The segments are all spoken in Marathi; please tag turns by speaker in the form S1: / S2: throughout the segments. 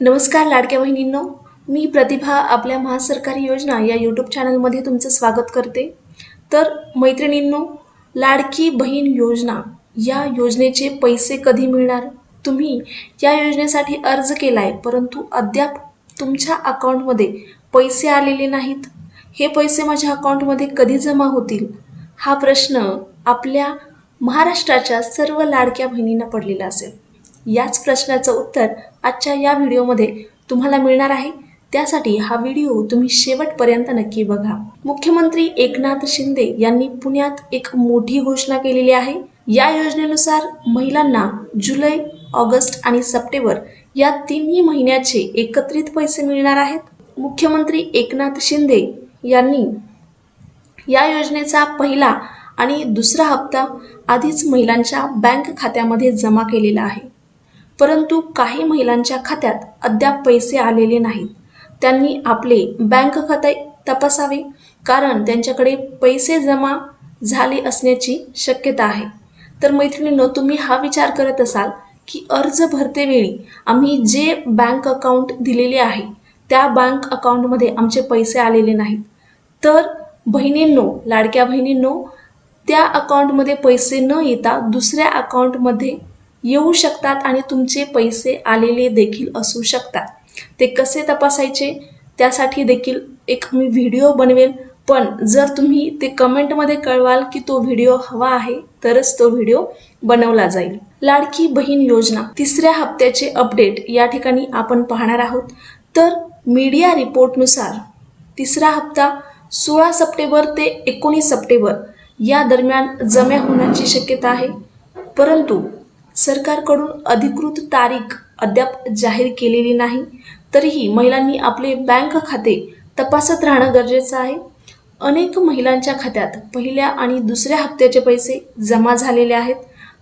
S1: नमस्कार लाडक्या बहिणींनो. मी प्रतिभा आपल्या महासरकारी योजना या यूट्यूब चॅनलमध्ये तुमचं स्वागत करते. तर मैत्रिणींनो लाडकी बहीण योजना या योजनेचे पैसे कधी मिळणार? तुम्ही या योजनेसाठी अर्ज केला आहे परंतु अद्याप तुमच्या अकाउंटमध्ये पैसे आलेले नाहीत. हे पैसे माझ्या अकाउंटमध्ये कधी जमा होतील? हा प्रश्न आपल्या महाराष्ट्राच्या सर्व लाडक्या बहिणींना पडलेला असेल. याच प्रश्नाचं उत्तर आजच्या या व्हिडिओमध्ये तुम्हाला मिळणार आहे. त्यासाठी हा व्हिडिओ तुम्ही शेवटपर्यंत नक्की बघा. मुख्यमंत्री एकनाथ शिंदे यांनी पुण्यात एक मोठी घोषणा केलेली आहे. या योजनेनुसार महिलांना जुलै ऑगस्ट आणि सप्टेंबर या तिन्ही महिन्याचे एकत्रित पैसे मिळणार आहेत. मुख्यमंत्री एकनाथ शिंदे यांनी या योजनेचा पहिला आणि दुसरा हप्ता आधीच महिलांच्या बँक खात्यामध्ये जमा केलेला आहे. परंतु काही महिलांच्या खात्यात अद्याप पैसे आलेले नाहीत. त्यांनी आपले बँक खाते तपासावे कारण त्यांच्याकडे पैसे जमा झाले असण्याची शक्यता आहे. तर मैत्रिणींनो तुम्ही हा विचार करत असाल की अर्ज भरतेवेळी आम्ही जे बँक अकाउंट दिलेले आहे त्या बँक अकाउंटमध्ये आमचे पैसे आलेले नाहीत. तर बहिणींनो लाडक्या बहिणींनो त्या अकाउंटमध्ये पैसे न येता दुसऱ्या अकाउंटमध्ये येऊ शकतात आणि तुमचे पैसे आलेले देखील असू शकतात. ते कसे तपासायचे? त्यासाठी देखील एक मी व्हिडिओ बनवेल. पण जर तुम्ही ते कमेंटमध्ये कळवाल की तो व्हिडिओ हवा आहे तरच तो व्हिडिओ बनवला जाईल. लाडकी बहीण योजना तिसऱ्या हप्त्याचे अपडेट या ठिकाणी आपण पाहणार आहोत. तर मीडिया रिपोर्टनुसार तिसरा हप्ता सोळा सप्टेंबर ते एकोणीस सप्टेंबर या दरम्यान जमा होण्याची शक्यता आहे. परंतु सरकारकडून अधिकृत तारीख अद्याप जाहीर केलेली नाही तरीही महिलांनी आपले बँक खाते तपासत राहणं गरजेचं आहे. अनेक महिलांच्या खात्यात पहिल्या आणि दुसऱ्या हप्त्याचे पैसे जमा झालेले आहेत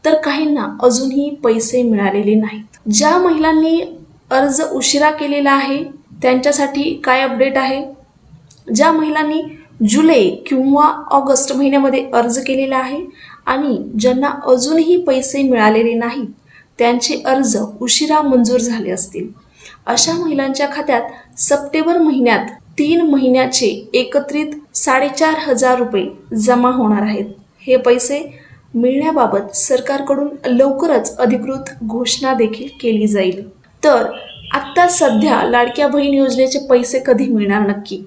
S1: तर काहींना अजूनही पैसे मिळालेले नाहीत. ज्या महिलांनी अर्ज उशिरा केलेला आहे त्यांच्यासाठी काय अपडेट आहे? ज्या महिलांनी जुलै किंवा ऑगस्ट महिन्यामध्ये अर्ज केलेला आहे आणि ज्यांना अजूनही पैसे मिळालेले नाहीत त्यांचे अर्ज उशिरा मंजूर झाले असतील. अशा महिलांच्या खात्यात सप्टेंबर महिन्यात तीन महिन्याचे एकत्रित साडेचार हजार रुपये जमा होणार आहेत. हे पैसे मिळण्याबाबत सरकारकडून लवकरच अधिकृत घोषणा देखील केली जाईल. तर आत्ता सध्या लाडक्या बहीण योजनेचे पैसे कधी मिळणार नक्की?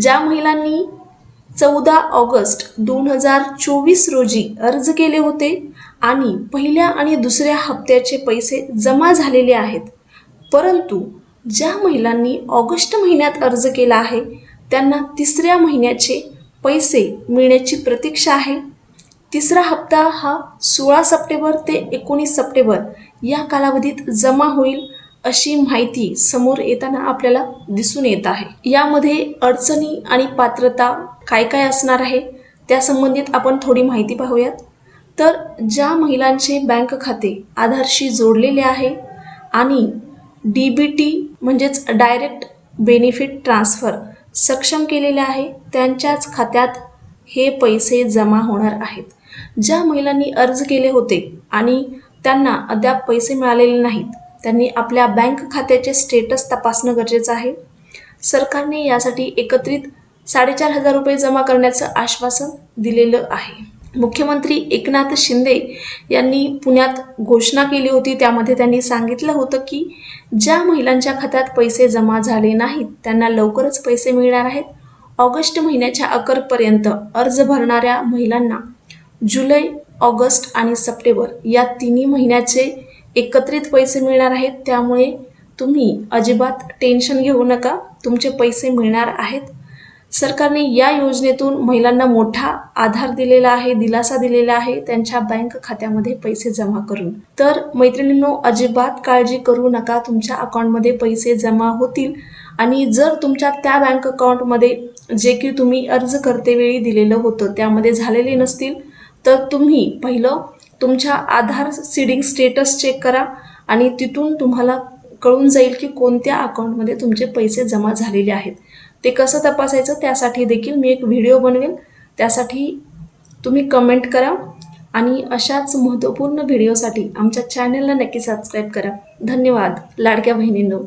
S1: ज्या महिलांनी चौदा ऑगस्ट दोन हजार चोवीस रोजी अर्ज केले होते आणि पहिल्या आणि दुसऱ्या हप्त्याचे पैसे जमा झालेले आहेत. परंतु ज्या महिलांनी ऑगस्ट महिन्यात अर्ज केला आहे त्यांना तिसऱ्या महिन्याचे पैसे मिळण्याची प्रतीक्षा आहे. तिसरा हप्ता हा सोळा सप्टेंबर ते एकोणीस सप्टेंबर या कालावधीत जमा होईल अशी माहिती समोर येताना आपल्याला दिसून येत आहे. यामध्ये अडचणी आणि पात्रता काय काय असणार आहे त्या संबंधित आपण थोडी माहिती पाहूयात. तर ज्या महिलांचे बँक खाते आधारशी जोडलेले आहे आणि डी बी टी म्हणजेच डायरेक्ट बेनिफिट ट्रान्सफर सक्षम केलेले आहे त्यांच्याच खात्यात हे पैसे जमा होणार आहेत. ज्या महिलांनी अर्ज केले होते आणि त्यांना अद्याप पैसे मिळालेले नाहीत त्यांनी आपल्या बँक खात्याचे स्टेटस तपासणं गरजेचं आहे. सरकारने यासाठी एकत्रित साडेचार हजार रुपये जमा करण्याचं आश्वासन दिलेलं आहे. मुख्यमंत्री एकनाथ शिंदे यांनी पुण्यात घोषणा केली होती. त्यामध्ये त्यांनी सांगितलं होतं की ज्या महिलांच्या खात्यात पैसे जमा झाले नाहीत त्यांना लवकरच पैसे मिळणार आहेत. ऑगस्ट महिन्याच्या अकरपर्यंत अर्ज भरणाऱ्या महिलांना जुलै ऑगस्ट आणि सप्टेंबर या तिन्ही महिन्याचे एकत्रित पैसे मिळणार आहेत त्यामुळे तुम्ही अजिबात टेन्शन घेऊ नका. तुमचे पैसे मिळणार आहेत. सरकारने या योजनेतून महिलांना मोठा आधार दिलेला आहे दिलासा दिलेला आहे त्यांच्या बँक खात्यामध्ये पैसे जमा करून. तर मैत्रिणींनो अजिबात काळजी करू नका. तुमच्या अकाउंटमध्ये पैसे जमा होतील. आणि जर तुमच्या त्या बँक अकाउंटमध्ये जे की तुम्ही अर्ज करतेवेळी दिलेलं होतं त्यामध्ये झालेले नसतील तर तुम्ही पहिलं तुमच्या आधार सीडिंग स्टेटस चेक करा आणि तिथून तुम्हाला कळून जाईल की कोणत्या अकाउंटमध्ये तुमचे पैसे जमा झालेले आहेत. ते कसं तपासायचं त्यासाठी देखील मी एक व्हिडिओ बनवेल. त्यासाठी तुम्ही कमेंट करा आणि अशाच महत्त्वपूर्ण व्हिडिओसाठी आमच्या चॅनलला नक्की सबस्क्राईब करा. धन्यवाद. लाडक्या बहिणींनो.